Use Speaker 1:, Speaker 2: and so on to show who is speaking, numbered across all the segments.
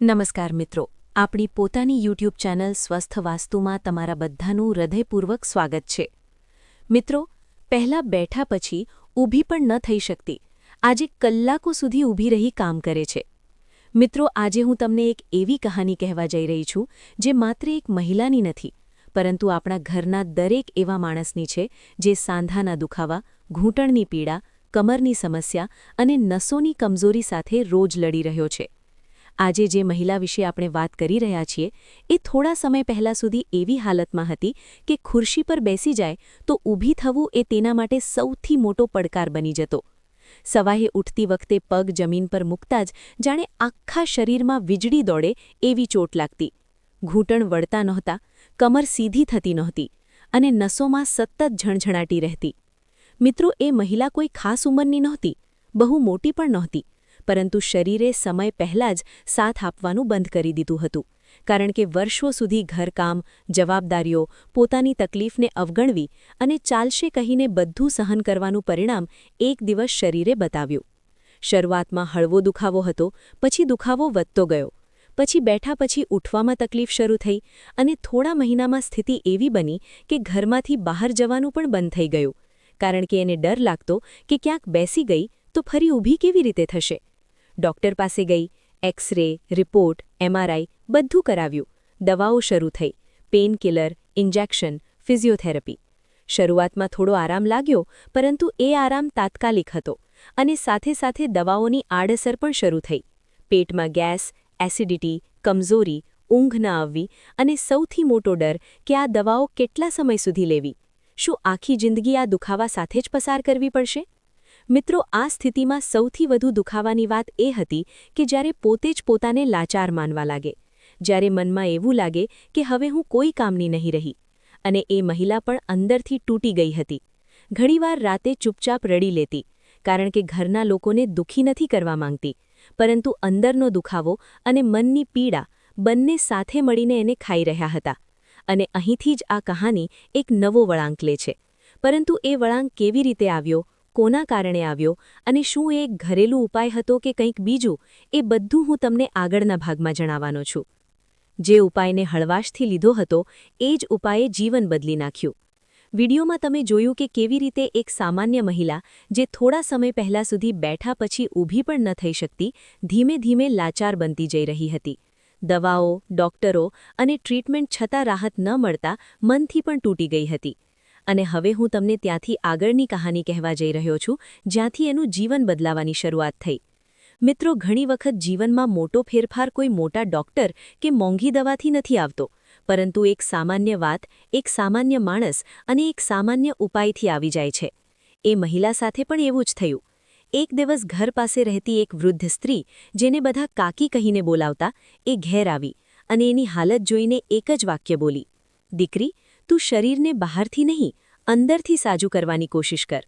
Speaker 1: નમસ્કાર મિત્રો, આપણી પોતાની યુટ્યુબ ચેનલ સ્વસ્થ વાસ્તુમાં તમારા બધાનું હૃદયપૂર્વક સ્વાગત છે. મિત્રો, પહેલાં બેઠા પછી ઊભી પણ ન થઈ શકતી. આજે કલાકો સુધી ઊભી રહી કામ કરે છે. મિત્રો, આજે હું તમને એક એવી કહાની કહેવા જઈ રહી છું, જે માત્ર એક મહિલાની નથી, પરંતુ આપણા ઘરના દરેક એવા માણસની છે, જે સાંધાના દુખાવા, ઘૂંટણની પીડા, કમરની સમસ્યા અને નસોની કમજોરી સાથે રોજ લડી રહ્યો છે. આજે જે મહિલા વિશે આપણે વાત કરી રહ્યા છીએ, એ થોડા સમય પહેલા સુધી એવી હાલતમાં હતી કે ખુરશી પર બેસી જાય તો ઊભી થવું એ તેના માટે સૌથી મોટો પડકાર બની જતો. સવાહે ઉઠતી વખતે પગ જમીન પર મૂકતા જ જાણે આખા શરીરમાં વીજળી દોડે એવી ચોટ લાગતી. ઘૂંટણ વળતા નહોતા, કમર સીધી થતી નહોતી અને નસોમાં સતત ઝણઝણાટી રહેતી. મિત્રો, એ મહિલા કોઈ ખાસ ઉંમરની નહોતી, બહુ મોટી પણ નહોતી. પરંતુ શરીરે સમય પહેલાં જ સાથ આપવાનું બંધ કરી દીધું હતું. કારણ કે વર્ષો સુધી ઘરકામ, જવાબદારીઓ, પોતાની તકલીફને અવગણવી અને ચાલશે કહીને બધું સહન કરવાનું પરિણામ એક દિવસ શરીરે બતાવ્યું. શરૂઆતમાં હળવો દુખાવો હતો, પછી દુખાવો વધતો ગયો. પછી બેઠા પછી ઉઠવામાં તકલીફ શરૂ થઈ અને થોડા મહિનામાં સ્થિતિ એવી બની કે ઘરમાંથી બહાર જવાનું પણ બંધ થઈ ગયું. કારણ કે એને ડર લાગતો કે ક્યાંક બેસી ગઈ તો ફરી ઊભી કેવી રીતે થશે? ડોક્ટર પાસે ગઈ એક્સ રે રિપોર્ટ, એમઆરઆઈ બધું કરાવ્યું. દવાઓ શરૂ થઈ. Painkiller, injection, physiotherapy. શરૂઆતમાં થોડો આરામ લાગ્યો, પરંતુ એ આરામ તાત્કાલિક હતો અને સાથે સાથે દવાઓની આડઅસર પણ શરૂ થઈ. પેટમાં ગેસ, એસિડિટી, કમજોરી, ઊંઘ ન આવવી અને સૌથી મોટો ડર કે આ દવાઓ કેટલા સમય સુધી લેવી. શું આખી જિંદગી આ દુખાવા સાથે જ પસાર કરવી પડશે? મિત્રો, આ સ્થિતિમાં સૌથી વધુ દુખાવાની વાત એ હતી કે જ્યારે પોતે જ પોતાને લાચાર માનવા લાગે. જ્યારે મનમાં એવું લાગે કે હવે હું કોઈ કામની નહીં રહી. અને એ મહિલા પણ અંદરથી તૂટી ગઈ હતી. ઘણીવાર રાતે ચૂપચાપ રડી લેતી, કારણ કે ઘરના લોકોને દુઃખી નથી કરવા માંગતી. પરંતુ અંદરનો દુખાવો અને મનની પીડા બંને સાથે મળીને એને ખાઈ રહ્યા હતા. અને અહીંથી જ આ કહાની એક નવો વળાંક લે છે. પરંતુ એ વળાંક કેવી રીતે આવ્યો કોના કારણે આવ્યો અને શું એ ઘરેલું ઉપાય હતો કે કંઈક બીજું, એ બધું હું તમને આગળના ભાગમાં જણાવવાનો છું. જે ઉપાયને હળવાશથી લીધો હતો, એ જ ઉપાયે જીવન બદલી નાખ્યું. વિડીયોમાં તમે જોયું કે કેવી રીતે એક સામાન્ય મહિલા, જે થોડા સમય પહેલા સુધી બેઠા પછી ઊભી પણ ન થઈ શકતી, ધીમે ધીમે લાચાર બનતી જઈ રહી હતી. દવાઓ, ડોક્ટરો અને ટ્રીટમેન્ટ છતાં રાહત ન મળતા મનથી પણ તૂટી ગઈ હતી. અને હવે હું તમને ત્યાંથી આગળની કહાની કહેવા જઈ રહ્યો છું, જ્યાંથી એનું જીવન બદલાવાની શરૂઆત થઈ. મિત્રો, ઘણી વખત જીવનમાં મોટો ફેરફાર કોઈ મોટા ડોક્ટર કે મોંઘી દવાથી નથી આવતો, પરંતુ એક સામાન્ય વાત, એક સામાન્ય માણસ અને એક સામાન્ય ઉપાયથી આવી જાય છે. એ મહિલા સાથે પણ એવું જ થયું. એક દિવસ ઘર પાસે રહેતી એક વૃદ્ધ સ્ત્રી, જેને બધા કાકી કહીને બોલાવતા, એ ઘેર આવી અને એની હાલત જોઈને એક જ વાક્ય બોલી. દીકરી તું શરીરને બહારથી નહીં, અંદરથી સાજું કરવાની કોશિશ કર.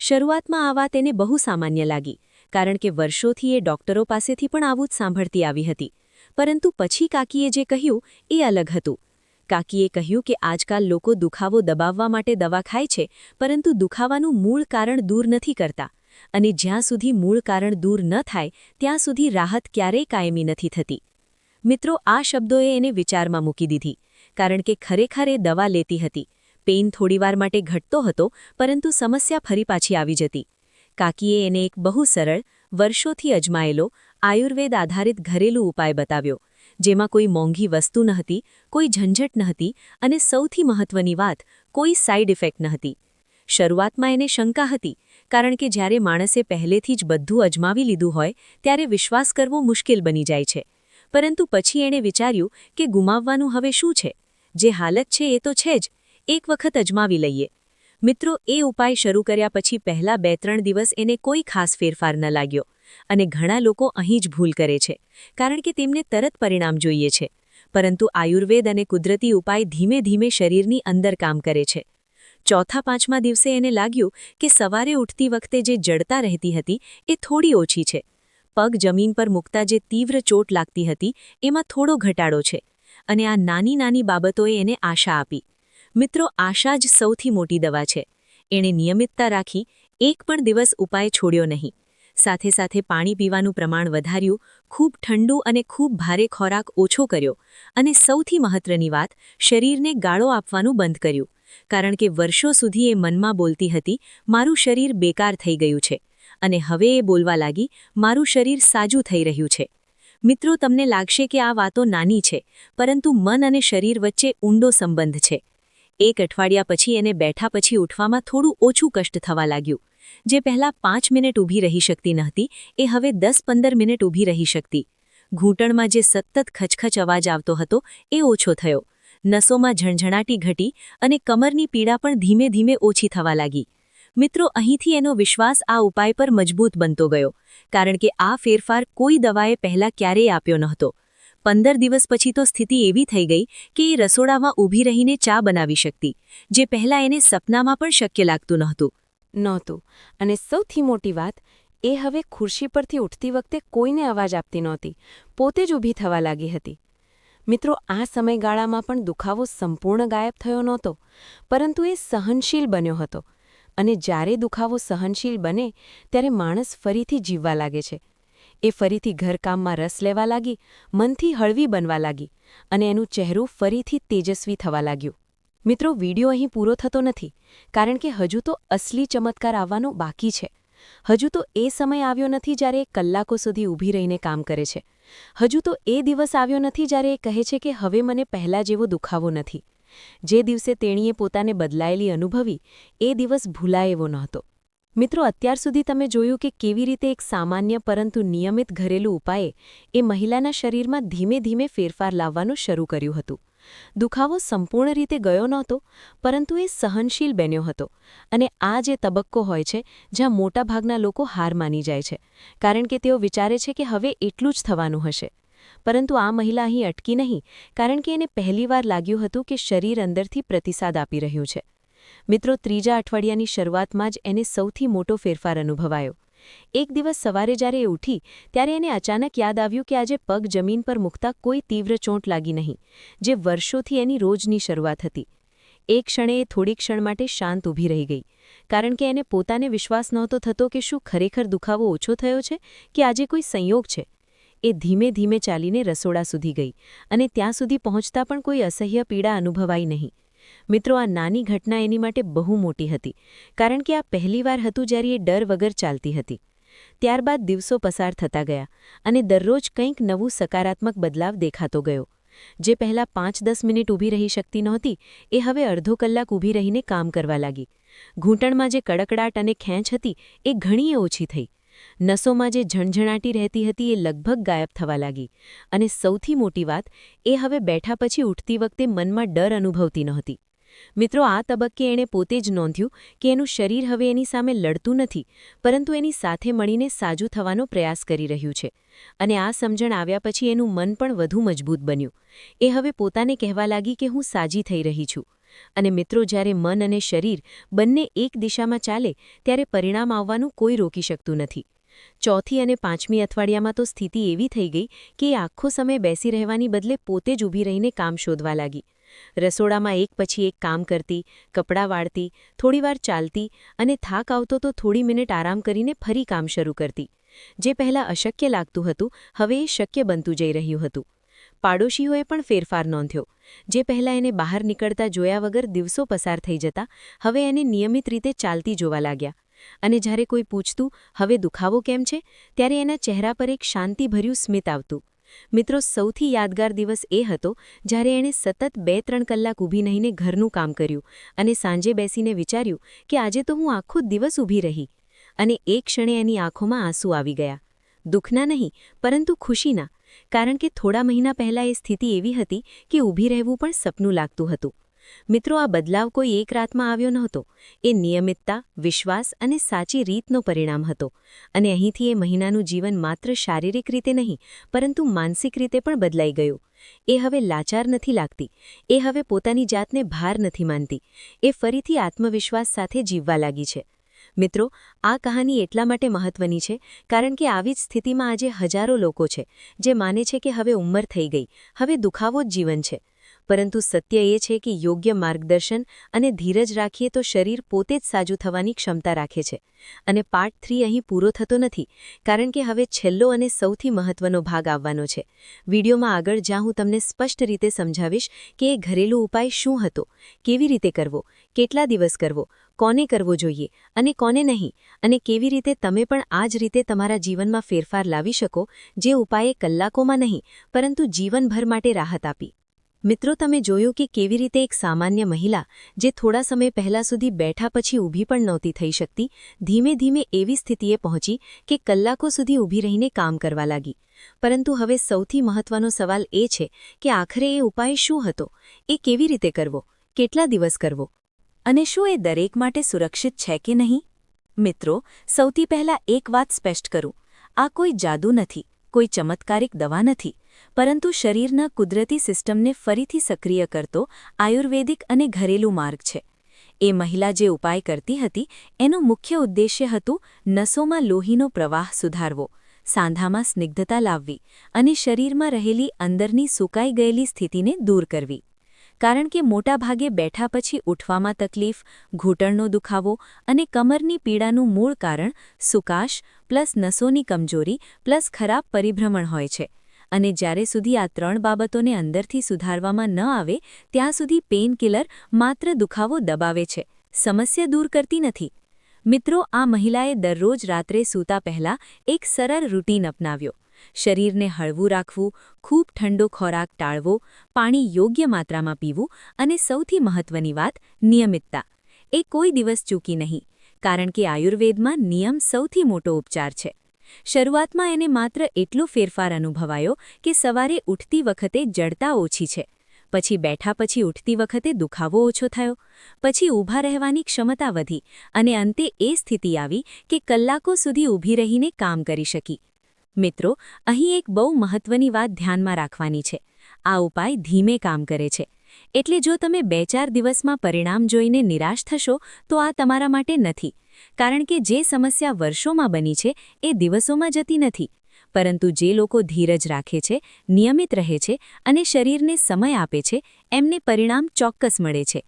Speaker 1: શરૂઆતમાં આ વાત એને બહુ સામાન્ય લાગી, કારણ કે વર્ષોથી એ ડોક્ટરો પાસેથી પણ આવું જ સાંભળતી આવી હતી. પરંતુ પછી કાકીએ જે કહ્યું, એ અલગ હતું. કાકીએ કહ્યું કે આજકાલ લોકો દુખાવો દબાવવા માટે દવા ખાય છે, પરંતુ દુખાવાનું મૂળ કારણ દૂર નથી કરતા. અને જ્યાં સુધી મૂળ કારણ દૂર ન થાય, ત્યાં સુધી રાહત ક્યારેય કાયમી નથી થતી. મિત્રો, આ શબ્દોએ એને વિચારમાં મૂકી દીધી. કારણ કે ખરેખર એ દવા લેતી હતી. પેઇન થોડીવાર માટે ઘટતો હતો, પરંતુ સમસ્યા ફરી પાછી આવી જતી. કાકીએ એને એક બહુ સરળ, વર્ષોથી અજમાયેલો, આયુર્વેદ આધારિત ઘરેલું ઉપાય બતાવ્યો, જેમાં કોઈ મોંઘી વસ્તુ ન હતી કોઈ ઝંઝટ ન અને સૌથી મહત્વની વાત, કોઈ સાઇડ ઇફેક્ટ ન શરૂઆતમાં એને શંકા હતી, કારણ કે જ્યારે માણસે પહેલેથી જ બધું અજમાવી લીધું હોય, ત્યારે વિશ્વાસ કરવો મુશ્કેલ બની જાય છે. પરંતુ પછી એણે વિચાર્યું કે ગુમાવવાનું હવે શું છે? જે હાલત છે એ તો છે જ, એક વખત અજમાવી લઈએ. મિત્રો, એ ઉપાય શરૂ કર્યા પછી પહેલા બે ત્રણ દિવસ એને કોઈ ખાસ ફેરફાર ન લાગ્યો. અને ઘણા લોકો અહીં જ ભૂલ કરે છે, કારણ કે તેમને તરત પરિણામ જોઈએ છે. પરંતુ આયુર્વેદ અને કુદરતી ઉપાય ધીમે ધીમે શરીરની અંદર કામ કરે છે. ચોથા પાંચમા દિવસે એને લાગ્યું કે સવારે ઉઠતી વખતે જે જડતા રહેતી હતી, એ થોડી ઓછી છે. પગ જમીન પર મૂકતા જે તીવ્ર ચોટ લાગતી હતી, એમાં થોડો ઘટાડો છે. અને આ નાની નાની બાબતોએ એને આશા આપી. મિત્રો, આશા જ સૌથી મોટી દવા છે. એણે નિયમિતતા રાખી, એક પણ દિવસ ઉપાય છોડ્યો નહીં. સાથે સાથે પાણી પીવાનું પ્રમાણ વધાર્યું, ખૂબ ઠંડુ અને ખૂબ ભારે ખોરાક ઓછો કર્યો અને સૌથી મહત્વની વાત, શરીરને ગાળો આપવાનું બંધ કર્યું. કારણ કે વર્ષો સુધી એ મનમાં બોલતી હતી, મારું શરીર બેકાર થઈ ગયું છે. અને હવે એ બોલવા લાગી, મારું શરીર સાજું થઈ રહ્યું છે. મિત્રો, તમને લાગશે કે આ વાતો નાની છે, પરંતુ મન અને શરીર વચ્ચે ઊંડો સંબંધ છે. એક અઠવાડિયા પછી એને બેઠા પછી ઉઠવામાં થોડું ઓછું કષ્ટ થવા લાગ્યું. જે પહેલાં પાંચ મિનિટ ઊભી રહી શકતી નહોતી, એ હવે દસ પંદર મિનિટ ઊભી રહી શકતી. ઘૂંટણમાં જે સતત ખચખચ અવાજ આવતો હતો, એ ઓછો થયો. નસોમાં ઝણઝણાટી ઘટી અને કમરની પીડા પણ ધીમે ધીમે ઓછી થવા લાગી. મિત્રો, અહીંથી એનો વિશ્વાસ આ ઉપાય પર મજબૂત બનતો ગયો, કારણ કે આ ફેરફાર કોઈ દવાએ પહેલાં ક્યારેય આપ્યો નહોતો. પંદર દિવસ પછી તો સ્થિતિ એવી થઈ ગઈ કે એ રસોડામાં ઊભી રહીને ચા બનાવી શકતી, જે પહેલાં એને સપનામાં પણ શક્ય લાગતું નહોતું.
Speaker 2: નહોતું. અને સૌથી મોટી વાત, એ હવે ખુરશી પરથી ઉઠતી વખતે કોઈને અવાજ આપતી નહોતી. પોતે જ ઊભી થવા લાગી હતી. મિત્રો, આ સમયગાળામાં પણ દુખાવો સંપૂર્ણ ગાયબ થયો નહોતો, પરંતુ એ સહનશીલ બન્યો હતો. અને જ્યારે દુખાવો સહનશીલ બને, ત્યારે માણસ ફરીથી જીવવા લાગે છે. એ ફરીથી ઘરકામમાં રસ લેવા લાગી, મનથી હળવી બનવા લાગી અને એનું ચહેરું ફરીથી તેજસ્વી થવા લાગ્યું. મિત્રો, વીડિયો અહીં પૂરો થતો નથી, કારણ કે હજુ તો અસલી ચમત્કાર આવવાનો બાકી છે. હજુ તો એ સમય આવ્યો નથી જ્યારે એ કલાકો સુધી ઊભી રહીને કામ કરે છે. હજુ તો એ દિવસ આવ્યો નથી જ્યારે એ કહે છે કે હવે મને પહેલાં જેવો દુખાવો નથી. જે દિવસે તેણીએ પોતાને બદલાયેલી અનુભવી, એ દિવસ ભૂલાય એવો નહોતો. મિત્રો, અત્યાર સુધી તમે જોયું કે કેવી રીતે એક સામાન્ય પરંતુ નિયમિત ઘરેલું ઉપાયે એ મહિલાના શરીરમાં ધીમે ધીમે ફેરફાર લાવવાનું શરૂ કર્યું હતું. દુખાવો સંપૂર્ણ રીતે ગયો નહોતો, પરંતુ એ સહનશીલ બન્યો હતો અને આ જે તબક્કો હોય છે જ્યાં મોટાભાગના લોકો હાર માની જાય છે, કારણ કે તેઓ વિચારે છે કે હવે એટલું જ થવાનું હશે. પરંતુ આ મહિલા અહીં અટકી નહીં, કારણ કે એને પહેલીવાર લાગ્યું હતું કે શરીર અંદરથી પ્રતિસાદ આપી રહ્યું છે. મિત્રો, ત્રીજા અઠવાડિયાની શરૂઆતમાં જ એને સૌથી મોટો ફેરફાર અનુભવાયો. એક દિવસ સવારે જ્યારે એ ઉઠી, ત્યારે એને અચાનક યાદ આવ્યું કે આજે પગ જમીન પર મૂકતા કોઈ તીવ્ર ચોંટ લાગી નહીં, જે વર્ષોથી એની રોજની શરૂઆત હતી. એક ક્ષણે એ થોડી ક્ષણ માટે શાંત ઊભી રહી ગઈ, કારણ કે એને પોતાને વિશ્વાસ નહોતો થતો કે શું ખરેખર દુખાવો ઓછો થયો છે કે આજે કોઈ સંયોગ છે. એ ધીમે ધીમે ચાલીને રસોડા સુધી ગઈ અને ત્યાં સુધી પહોંચતા પણ કોઈ અસહ્ય પીડા અનુભવાઈ નહીં. મિત્રો, આ નાની ઘટના એની માટે બહુ મોટી હતી, કારણ કે આ પહેલીવાર હતું જ્યારે એ ડર વગર ચાલતી હતી. ત્યારબાદ દિવસો પસાર થતા ગયા અને દરરોજ કંઈક નવું સકારાત્મક બદલાવ દેખાતો ગયો. જે પહેલાં પાંચ દસ મિનિટ ઊભી રહી શકતી નહોતી, એ હવે અડધો કલાક ઊભી રહીને કામ કરવા લાગી. ઘૂંટણમાં જે કડકડાટ અને ખેંચ હતી, એ ઘણીએ ઓછી થઈ. નસોમાં જે ઝણઝણાટી રહેતી હતી એ લગભગ ગાયબ થવા લાગી. અને સૌથી મોટી વાત, એ હવે બેઠા પછી ઉઠતી વખતે મનમાં ડર અનુભવતી નહોતી. મિત્રો, આ તબક્કે એણે પોતે જ નોંધ્યું કે એનું શરીર હવે એની સામે લડતું નથી, પરંતુ એની સાથે મળીને સાજું થવાનો પ્રયાસ કરી રહ્યું છે. અને આ સમજણ આવ્યા પછી એનું મન પણ વધુ મજબૂત બન્યું. એ હવે પોતાને કહેવા લાગી કે હું સાજી થઈ રહી છું. અને મિત્રો, જ્યારે મન અને શરીર બંને એક દિશામાં ચાલે, ત્યારે પરિણામ આવવાનું કોઈ રોકી શકતું નથી. ચોથી અને પાંચમી અઠવાડિયામાં તો સ્થિતિ એવી થઈ ગઈ કે આખો સમય બેસી રહેવાની બદલે પોતે જ ઊભી રહીને કામ શોધવા લાગી. રસોડામાં એક પછી એક કામ કરતી, કપડાં વાળતી થોડીવાર ચાલતી અને થાક આવતો તો થોડી મિનિટ આરામ કરીને ફરી કામ શરૂ કરતી. જે પહેલાં અશક્ય લાગતું હતું, હવે એ શક્ય બનતું જઈ રહ્યું હતું. પાડોશીઓએ પણ ફેરફાર નોંધ્યો. જે પહેલાં એને બહાર નીકળતા જોયા વગર દિવસો પસાર થઈ જતા, હવે એને નિયમિત રીતે ચાલતી જોવા લાગ્યા. અને જ્યારે કોઈ પૂછતું, હવે દુખાવો કેમ છે? ત્યારે એના ચહેરા પર એક શાંતિભર્યું સ્મિત આવતું. મિત્રો, સૌથી યાદગાર દિવસ એ હતો જ્યારે એણે સતત બે ત્રણ કલાક ઊભી નહીંને ઘરનું કામ કર્યું અને સાંજે બેસીને વિચાર્યું કે આજે તો હું આખો દિવસ ઊભી રહી. અને એક ક્ષણે એની આંખોમાં આંસુ આવી ગયા. દુઃખના નહીં, પરંતુ ખુશીના, કારણ કે થોડા મહિના પહેલાં એ સ્થિતિ એવી હતી કે ઊભી રહેવું પણ સપનું લાગતું હતું. મિત્રો, આ બદલાવ કોઈ એક રાતમાં આવ્યો નહોતો. એ નિયમિતતા, વિશ્વાસ અને સાચી રીતનો પરિણામ હતો. અને અહીંથી એ મહિનાનું જીવન માત્ર શારીરિક રીતે નહીં, પરંતુ માનસિક રીતે પણ બદલાઈ ગયું. એ હવે લાચાર નથી લાગતી. એ હવે પોતાની જાતને ભાર નથી માનતી. એ ફરીથી આત્મવિશ્વાસ સાથે જીવવા લાગી છે. મિત્રો, આ કહાની એટલા માટે મહત્વની છે, કારણ કે આવી જ સ્થિતિમાં આજે હજારો લોકો છે, જે માને છે કે હવે ઉંમર થઈ ગઈ, હવે દુખાવો જ જીવન છે. પરંતુ સત્ય એ છે કે યોગ્ય માર્ગદર્શન અને ધીરજ રાખીએ તો શરીર પોતે જ સાજું થવાની ક્ષમતા રાખે છે. અને પાર્ટ થ્રી અહીં પૂરો થતો નથી, કારણ કે હવે છેલ્લો અને સૌથી મહત્વનો ભાગ આવવાનો છે. વિડીયોમાં આગળ જ્યાં હું તમને સ્પષ્ટ રીતે સમજાવીશ કે એ ઘરેલું ઉપાય શું હતો, કેવી રીતે કરવો, કેટલા દિવસ કરવો કોને કરવો જોઈએ અને કોને નહીં? અને કેવી રીતે તમે પણ આ જ રીતે તમારા જીવનમાં ફેરફાર લાવી શકો, જે ઉપાયે કલાકોમાં નહીં, પરંતુ જીવનભર માટે રાહત આપી. મિત્રો, તમે જોયું કે કેવી રીતે એક સામાન્ય મહિલા, જે થોડા સમય પહેલા સુધી બેઠા પછી ઊભી પણ નહોતી થઈ શકતી, ધીમે ધીમે એવી સ્થિતિએ પહોંચી કે કલાકો સુધી ઊભી રહીને કામ કરવા લાગી. પરંતુ હવે સૌથી મહત્વનો સવાલ એ છે કે આખરે એ ઉપાય શું હતો? એ કેવી રીતે કરવો? કેટલા દિવસ કરવો?
Speaker 1: અને શું એ દરેક માટે સુરક્ષિત છે કે નહીં? મિત્રો, સૌથી પહેલા એક વાત સ્પષ્ટ કરું. આ કોઈ જાદુ નથી, કોઈ ચમત્કારિક દવા નથી, પરંતુ શરીરના કુદરતી સિસ્ટમને ફરીથી સક્રિય કરતો આયુર્વેદિક અને ઘરેલું માર્ગ છે. એ મહિલા જે ઉપાય કરતી હતી, એનું મુખ્ય ઉદ્દેશ્ય હતું નસોમાં લોહીનો પ્રવાહ સુધારવો, સાંધામાં સ્નિગ્ધતા લાવવી અને શરીરમાં રહેલી અંદરની સુકાઈ ગયેલી સ્થિતિને દૂર કરવી. કારણ કે મોટાભાગે બેઠા પછી ઉઠવામાં તકલીફ, ઘૂંટણનો દુખાવો અને કમરની પીડાનું મૂળ કારણ સુકાશ પ્લસ નસોની કમજોરી પ્લસ ખરાબ પરિભ્રમણ હોય છે. અને જ્યારે સુધી આ ત્રણ બાબતોને અંદરથી સુધારવામાં ન આવે, ત્યાં સુધી પેઇનકિલર માત્ર દુખાવો દબાવે છે. સમસ્યા દૂર કરતી નથી. મિત્રો, આ મહિલાએ દરરોજ રાત્રે સૂતા પહેલા એક સરળ રૂટીન અપનાવ્યો. શરીરને હળવું રાખવું, ખૂબ ઠંડો ખોરાક ટાળવો, પાણી યોગ્ય માત્રામાં પીવું અને સૌથી મહત્વની વાત, નિયમિતતા. એ કોઈ દિવસ ચૂકી નહીં, કારણ કે આયુર્વેદમાં નિયમ સૌથી મોટો ઉપચાર છે. શરૂઆતમાં એને માત્ર એટલો ફેરફાર અનુભવાયો કે સવારે ઉઠતી વખતે જડતા ઓછી છે, પછી બેઠા પછી ઉઠતી વખતે દુખાવો ઓછો થયો, પછી ઊભા રહેવાની ક્ષમતા વધી અને અંતે એ સ્થિતિ આવી કે કલાકો સુધી ઊભી રહીને કામ કરી શકી. મિત્રો, અહીં એક બહુ મહત્વની વાત ધ્યાનમાં રાખવાની છે. આ ઉપાય ધીમે કામ કરે છે. એટલે જો તમે બે ચાર દિવસમાં પરિણામ જોઈને નિરાશ થશો, તો આ તમારા માટે નથી. કારણ કે જે સમસ્યા વર્ષોમાં બની છે, એ દિવસોમાં જતી નથી. પરંતુ જે લોકો ધીરજ રાખે છે, નિયમિત રહે છે અને શરીરને સમય આપે છે, એમને પરિણામ ચોક્કસ મળે છે.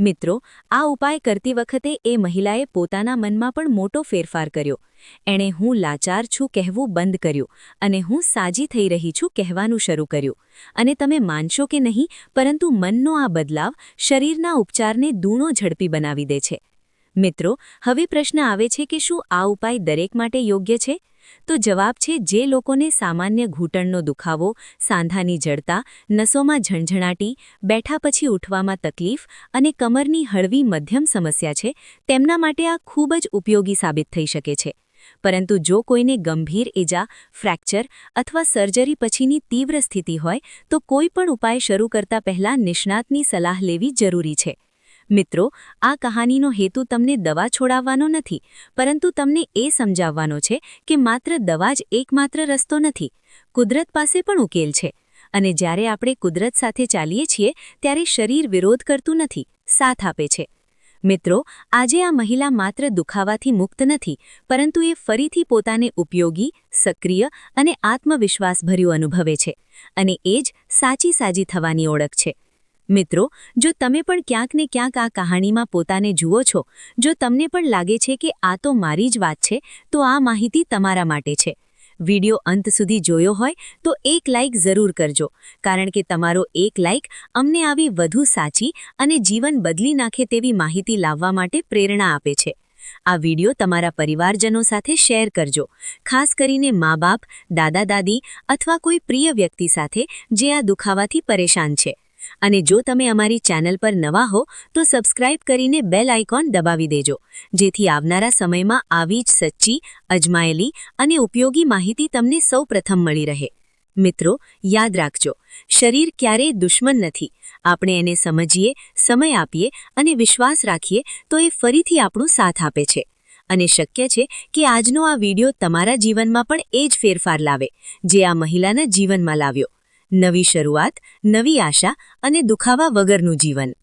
Speaker 1: મિત્રો, આ ઉપાય કરતી વખતે એ મહિલાએ પોતાના મનમાં પણ મોટો ફેરફાર કર્યો. એણે હું લાચાર છું કહેવું બંધ કર્યું અને હું સાજી થઈ રહી છું કહેવાનું શરૂ કર્યું. અને તમે માનશો કે નહીં, પરંતુ મનનો આ બદલાવ શરીરના ઉપચારને દૂણો ઝડપી બનાવી દે છે. મિત્રો, હવે પ્રશ્ન આવે છે કે શું આ ઉપાય દરેક માટે યોગ્ય છે? તો જવાબ છે, જે લોકોને સામાન્ય ઘૂંટણનો દુખાવો, સાંધાની જડતા, નસોમાં ઝણઝણાટી, બેઠા પછી ઉઠવામાં તકલીફ અને કમરની હળવી મધ્યમ સમસ્યા છે, તેમના માટે આ ખૂબ જ ઉપયોગી સાબિત થઈ શકે છે. પરંતુ જો કોઈને ગંભીર ઇજા ફ્રેક્ચર અથવા સર્જરી પછીની તીવ્ર સ્થિતિ હોય, તો કોઈ પણ ઉપાય શરૂ કરતા પહેલા નિષ્ણાતની સલાહ લેવી જરૂરી છે. મિત્રો, આ કહાનીનો હેતુ તમને દવા છોડાવવાનો નથી, પરંતુ તમને એ સમજાવવાનો છે કે માત્ર દવા જ એકમાત્ર રસ્તો નથી. કુદરત પાસે પણ ઉકેલ છે. અને જ્યારે આપણે કુદરત સાથે ચાલીએ છીએ, ત્યારે શરીર વિરોધ કરતું નથી, સાથ આપે છે. મિત્રો, આજે આ મહિલા માત્ર દુખાવાથી મુક્ત નથી, પરંતુ એ ફરીથી પોતાને ઉપયોગી, સક્રિય અને આત્મવિશ્વાસભર્યું અનુભવે છે. અને એ જ સાચી સાજી થવાની ઓળખ છે. મિત્રો, જો તમે પણ ક્યાંક ને ક્યાંક આ કહાણીમાં પોતાને જુઓ છો, જો તમને પણ લાગે છે કે આ તો મારી જ વાત છે, તો આ માહિતી તમારા માટે છે. વિડિયો અંત સુધી જોયો હોય, તો એક લાઇક જરૂર કરજો, કારણ કે તમારો એક લાઇક અમને આવી વધુ સાચી અને જીવન બદલી નાખે તેવી માહિતી લાવવા માટે પ્રેરણા આપે છે. આ વિડિયો તમારા પરિવારજનો સાથે શેર કરજો, ખાસ કરીને મા બાપ દાદા દાદી અથવા કોઈ પ્રિય વ્યક્તિ સાથે જે આ દુખાવાથી પરેશાન છે. અને જો તમે અમારી ચેનલ પર નવા હો, તો સબસ્ક્રાઇબ કરીને બેલ આઇકોન દબાવી દેજો. જેથી આવનારા સમયમાં આવી જ સચ્ચી, અજમાયેલી અને ઉપયોગી માહિતી તમને સૌ મળી રહે. મિત્રો, યાદ રાખજો, શરીર ક્યારેય દુશ્મન નથી. આપણે એને સમજીએ, સમય આપીએ અને વિશ્વાસ રાખીએ, તો એ ફરીથી આપણું સાથ આપે છે. અને શક્ય છે કે આજનો આ વિડિયો તમારા જીવનમાં પણ એ જ ફેરફાર લાવે, જે આ મહિલાના જીવનમાં લાવ્યો. નવી શરૂઆત નવી આશા અને દુખાવા વગરનું જીવન.